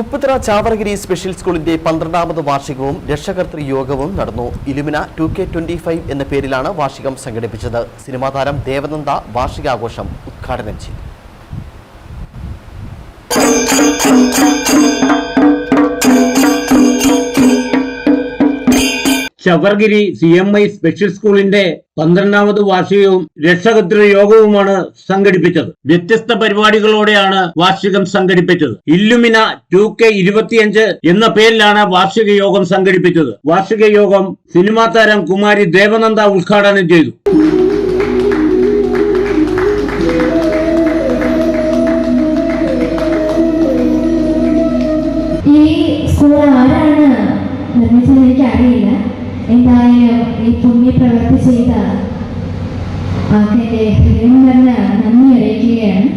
Upputhara Chavaragiri special സ്കൂളിന്റെ പന്ത്രണ്ടാമത് വാർഷികവും രക്ഷകർത്തൃ യോഗവും നടന്നു. Illumina two K twenty five എന്ന പേരിലാണ് വാർഷികം സംഘടിപ്പിച്ചത്. സിനിമാ താരം ദേവനന്ദ വാർഷികാഘോഷം ഉദ്ഘാടനം ചെയ്തു. Sabarigiri C M I special സ്കൂളിന്റെ പന്ത്രണ്ടാമത് വാർഷികവും രക്ഷകർതൃ യോഗവുമാണ് സംഘടിപ്പിച്ചത്. വ്യത്യസ്ത പരിപാടികളോടെയാണ് വാർഷികം സംഘടിപ്പിച്ചത്. ഇല്ലുമിന ടു കെ ഇരുപത്തിയഞ്ച് എന്ന പേരിലാണ് വാർഷിക യോഗം സംഘടിപ്പിച്ചത്. വാർഷിക യോഗം സിനിമാ താരം കുമാരി ദേവനന്ദ ഉദ്ഘാടനം ചെയ്തു. ഈ സ്കൂൾ ആരാണ് നിർമ്മിച്ചത് എന്തായാലും ഈ പുണ്യ പ്രവൃത്തി ചെയ്ത ആൾക്കെന്റെ ഹൃദയം നിറഞ്ഞ നന്ദി അറിയിക്കുകയാണ്.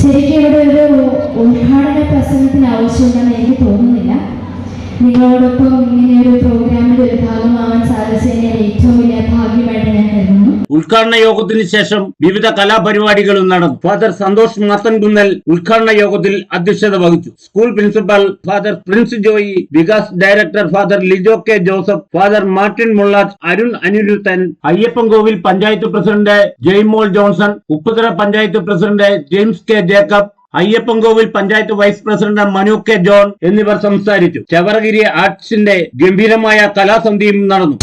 ശരിക്കും ഇവിടെ ഒരു ഉദ്ഘാടന പ്രസംഗത്തിന് ആവശ്യമുണ്ടെന്ന് എനിക്ക് തോന്നുന്നില്ല. നിങ്ങളോടൊപ്പം ഇങ്ങനെ ഉദ്ഘാടന യോഗത്തിന് ശേഷം വിവിധ കലാപരിപാടികളും നടന്നു. ഫാദർ സന്തോഷ് മാത്തൻകുന്നൽ ഉദ്ഘാടന യോഗത്തിൽ അധ്യക്ഷത വഹിച്ചു. School principal father Prince Joy Vikas director father Lijo K Joseph father Martin Mullaj Arun Aniruddhan Ayyappancoil panchayat president Jaymol Johnson Upputhara panchayat president James K Jacob Ayyappancoil panchayat vice president Manu K John എന്നിവർ സംസാരിച്ചു. ചവറഗിരി ആർട്സിന്റെ ഗംഭീരമായ കലാസന്ധിയും നടന്നു.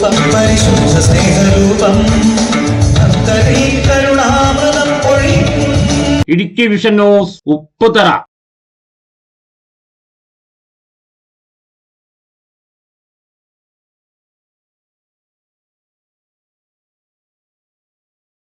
സ്നേഹരൂപം പരിശുദ്ധ സ്നേഹരൂപം. Idukki vision news Upputhara.